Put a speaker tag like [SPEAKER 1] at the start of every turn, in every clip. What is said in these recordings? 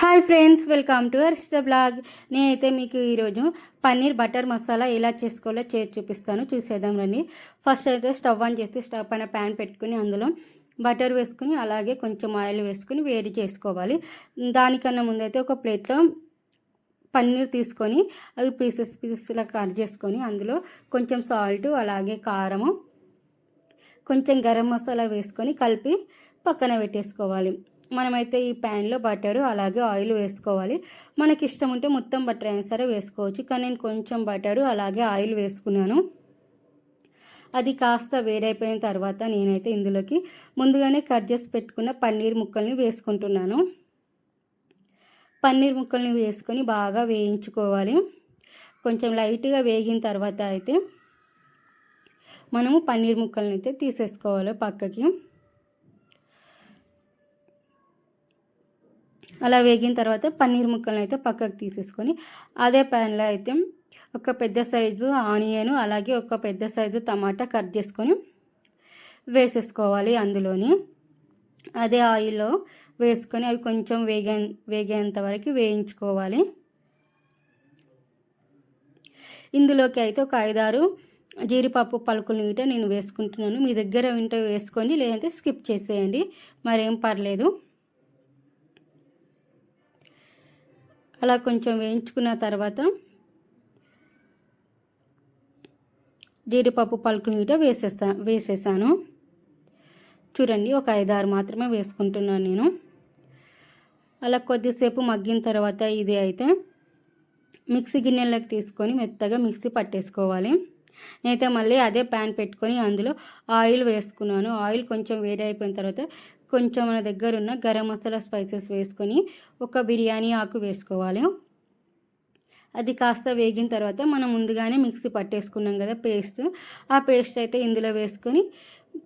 [SPEAKER 1] Hi friends welcome to Harshitha blog. నేనైతే మీకు ఈరోజు పన్నీర్ బటర్ మసాలా ఎలా చేసుకోవాలో చేసి చూపిస్తాను. చూసేద్దాం రండి. ఫస్ట్ అయితే స్టవ్ ఆన్ చేసి స్టవ్ పైన ప్యాన్ పెట్టుకుని అందులో బటర్ వేసుకుని అలాగే కొంచెం ఆయిల్ వేసుకుని వేడి చేసుకోవాలి. దానికన్నా ముందైతే ఒక ప్లేట్లో పన్నీర్ తీసుకొని అవి పీసెస్ పీసెస్లా కట్ చేసుకొని అందులో కొంచెం సాల్ట్ అలాగే కారము కొంచెం గరం మసాలా వేసుకొని కలిపి పక్కన పెట్టేసుకోవాలి. మనమైతే ఈ ప్యాన్లో బటరు అలాగే ఆయిల్ వేసుకోవాలి. మనకి ఇష్టం ఉంటే మొత్తం బటర్ అయినా సరే వేసుకోవచ్చు. కానీ నేను కొంచెం బటరు అలాగే ఆయిల్ వేసుకున్నాను. అది కాస్త వేడైపోయిన తర్వాత నేనైతే ఇందులోకి ముందుగానే కట్ చేసి పెట్టుకున్న పన్నీర్ ముక్కల్ని వేసుకుంటున్నాను. పన్నీర్ ముక్కల్ని వేసుకొని బాగా వేయించుకోవాలి. కొంచెం లైట్గా వేగిన తర్వాత అయితే మనము పన్నీర్ ముక్కల్ని అయితే తీసేసుకోవాలి పక్కకి. అలా వేగిన తర్వాత పన్నీర్ ముక్కలను అయితే పక్కకు తీసేసుకొని అదే ప్యాన్లో అయితే ఒక పెద్ద సైజు ఆనియన్ అలాగే ఒక పెద్ద సైజు టమాటా కట్ చేసుకొని వేసేసుకోవాలి అందులోని. అదే ఆయిల్లో వేసుకొని అవి కొంచెం వేగే వేగేంత వరకు వేయించుకోవాలి. ఇందులోకి అయితే ఒక ఐదారు జీడిపప్పు పలుకులు నీట నేను వేసుకుంటున్నాను. మీ దగ్గర వింటే వేసుకోండి లేదంటే స్కిప్ చేసేయండి. మరేం పర్లేదు. అలా కొంచెం వేయించుకున్న తర్వాత జీడిపప్పు పలుకులు కూడా వేసేస్తా వేసేసాను. చూడండి ఒక ఐదారు మాత్రమే వేసుకుంటున్నాను నేను. అలా కొద్దిసేపు మగ్గిన తర్వాత ఇది అయితే మిక్సీ గిన్నెలకు తీసుకొని మెత్తగా మిక్సీ పట్టేసుకోవాలి. నేనైతే మళ్ళీ అదే ప్యాన్ పెట్టుకొని అందులో ఆయిల్ వేసుకున్నాను. ఆయిల్ కొంచెం వేడి అయిపోయిన తర్వాత కొంచెం మన దగ్గర ఉన్న గరం మసాలా స్పైసెస్ వేసుకొని ఒక బిర్యానీ ఆకు వేసుకోవాలి. అది కాస్త వేగిన తర్వాత మనం ముందుగానే మిక్సీ పట్టేసుకున్నాం కదా పేస్ట్. ఆ పేస్ట్ అయితే ఇందులో వేసుకొని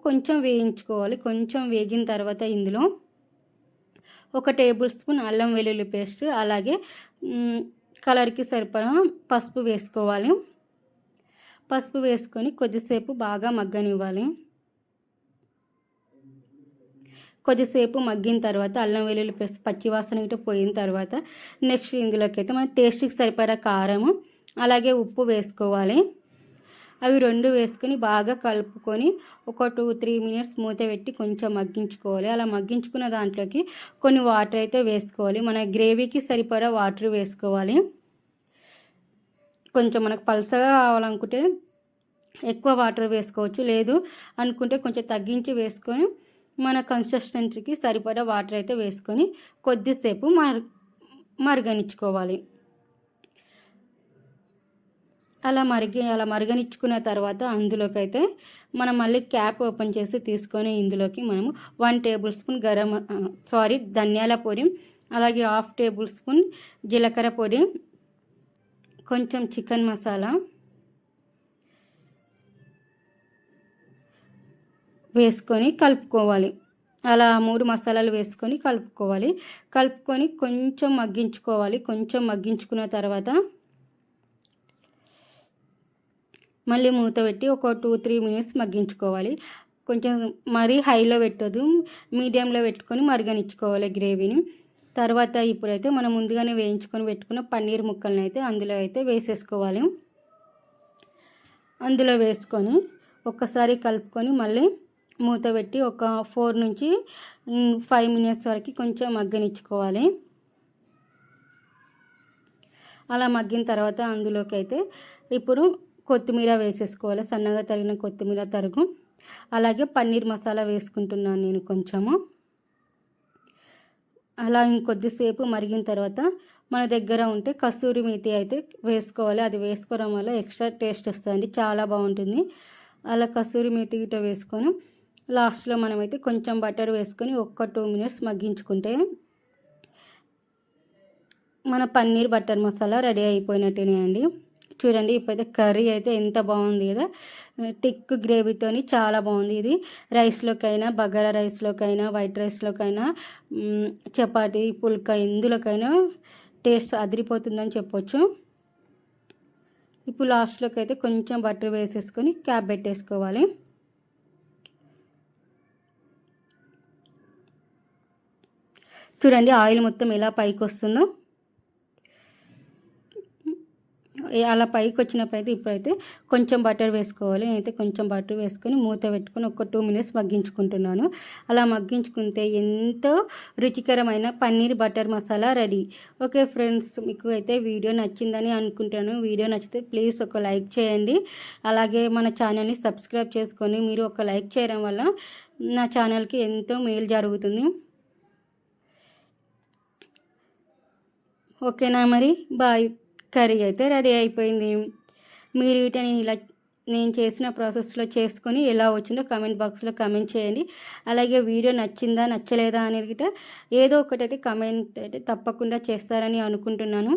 [SPEAKER 1] కొంచెం వేయించుకోవాలి. కొంచెం వేగిన తర్వాత ఇందులో ఒక టేబుల్ స్పూన్ అల్లం వెల్లుల్లి పేస్ట్ అలాగే కలర్కి సరిపడా పసుపు వేసుకోవాలి. పసుపు వేసుకొని కొద్దిసేపు బాగా మగ్గనివ్వాలి. కొద్దిసేపు మగ్గిన తర్వాత అల్లం వెల్లుల్లి పేస్ట్ పచ్చివాసన ఇటు పోయిన తర్వాత నెక్స్ట్ ఇందులోకి అయితే మన టేస్ట్కి సరిపడా కారము అలాగే ఉప్పు వేసుకోవాలి. అవి రెండు వేసుకొని బాగా కలుపుకొని ఒక టూ త్రీ మినిట్స్ మూత పెట్టి కొంచెం మగ్గించుకోవాలి. అలా మగ్గించుకున్న దాంట్లోకి కొన్ని వాటర్ అయితే వేసుకోవాలి. మన గ్రేవీకి సరిపడా వాటర్ వేసుకోవాలి. కొంచెం మనకు పలసగా కావాలనుకుంటే ఎక్కువ వాటర్ వేసుకోవచ్చు. లేదు అనుకుంటే కొంచెం తగ్గించి వేసుకొని మన కన్సిస్టెన్సీకి సరిపడా వాటర్ అయితే వేసుకొని కొద్దిసేపు మర్ మరగనిచ్చుకోవాలి. అలా మరిగి అలా మరగనిచ్చుకున్న తర్వాత అందులోకి అయితే మనం మళ్ళీ క్యాప్ ఓపెన్ చేసి తీసుకొని ఇందులోకి మనము one tablespoon garam sorry ధనియాల పొడి అలాగే హాఫ్ టేబుల్ స్పూన్ జీలకర్ర పొడి కొంచెం చికెన్ మసాలా వేసుకొని కలుపుకోవాలి. అలా మూడు మసాలాలు వేసుకొని కలుపుకోవాలి. కలుపుకొని కొంచెం మగ్గించుకోవాలి. కొంచెం మగ్గించుకున్న తర్వాత మళ్ళీ మూత పెట్టి ఒక టూ త్రీ మినిట్స్ మగ్గించుకోవాలి. కొంచెం మరీ హైలో పెట్టదు మీడియంలో పెట్టుకొని మరగనిచ్చుకోవాలి గ్రేవీని. తర్వాత ఇప్పుడైతే మనం ముందుగానే వేయించుకొని పెట్టుకున్న పన్నీర్ ముక్కలను అయితే అందులో అయితే వేసేసుకోవాలి. అందులో వేసుకొని ఒక్కసారి కలుపుకొని మళ్ళీ మూత పెట్టి ఒక ఫోర్ నుంచి ఫైవ్ మినిట్స్ వరకు కొంచెం మగ్గనిచ్చుకోవాలి. అలా మగ్గిన తర్వాత అందులోకి అయితే ఇప్పుడు కొత్తిమీర వేసేసుకోవాలి. సన్నగా తరిగిన కొత్తిమీర తరుగు. అలాగే పన్నీర్ మసాలా వేసుకుంటున్నాను నేను కొంచెము. అలా ఇంకొద్దిసేపు మరిగిన తర్వాత మన దగ్గర ఉంటే కస్తూరి మేతి అయితే వేసుకోవాలి. అది వేసుకోవడం వల్ల ఎక్స్ట్రా టేస్ట్ వస్తుంది. చాలా బాగుంటుంది. అలా కస్తూరి మేతి గిట్ట వేసుకొని లాస్ట్లో మనమైతే కొంచెం బటర్ వేసుకొని ఒక్క టూ మినిట్స్ మగ్గించుకుంటే మన పన్నీర్ బటర్ మసాలా రెడీ అయిపోయినట్టునే అండి చూడండి ఇప్పుడైతే కర్రీ అయితే ఎంత బాగుంది కదా. టిక్ గ్రేవీతో చాలా బాగుంది ఇది. రైస్లోకైనా బగారా రైస్లోకైనా వైట్ రైస్లోకైనా చపాతీ పుల్క ఎందులోకైనా టేస్ట్ అదిరిపోతుందని చెప్పొచ్చు. ఇప్పుడు లాస్ట్లోకి అయితే కొంచెం బటర్ వేసేసుకొని క్యాప్ పెట్టేసుకోవాలి. చూడండి ఆయిల్ మొత్తం ఎలా పైకి వస్తుందో అలా పైకి వచ్చినప్పుడు అయితే ఇప్పుడైతే కొంచెం బటర్ వేసుకోవాలి. నేనైతే కొంచెం బటర్ వేసుకొని మూత పెట్టుకొని ఒక టూ మినిట్స్ మగ్గించుకుంటున్నాను. అలా మగ్గించుకుంటే ఎంతో రుచికరమైన paneer butter masala ready. Okay friends మీకు అయితే వీడియో నచ్చిందని అనుకుంటాను. వీడియో నచ్చితే ప్లీజ్ ఒక లైక్ చేయండి. అలాగే మన ఛానల్ని సబ్స్క్రైబ్ చేసుకొని మీరు ఒక లైక్ చేయడం వల్ల నా ఛానల్కి ఎంతో మేలు జరుగుతుంది. ఓకేనా మరి? బాయ్. కర్రీ అయితే రెడీ అయిపోయింది. మీరు వీటిని ఇలా నేను చేసిన ప్రాసెస్లో చేసుకొని ఎలా వచ్చిందో కమెంట్ బాక్స్లో కమెంట్ చేయండి. అలాగే వీడియో నచ్చిందా నచ్చలేదా అనేది ఏదో ఒకటి అయితే కమెంట్ అయితే తప్పకుండా చేస్తారని అనుకుంటున్నాను.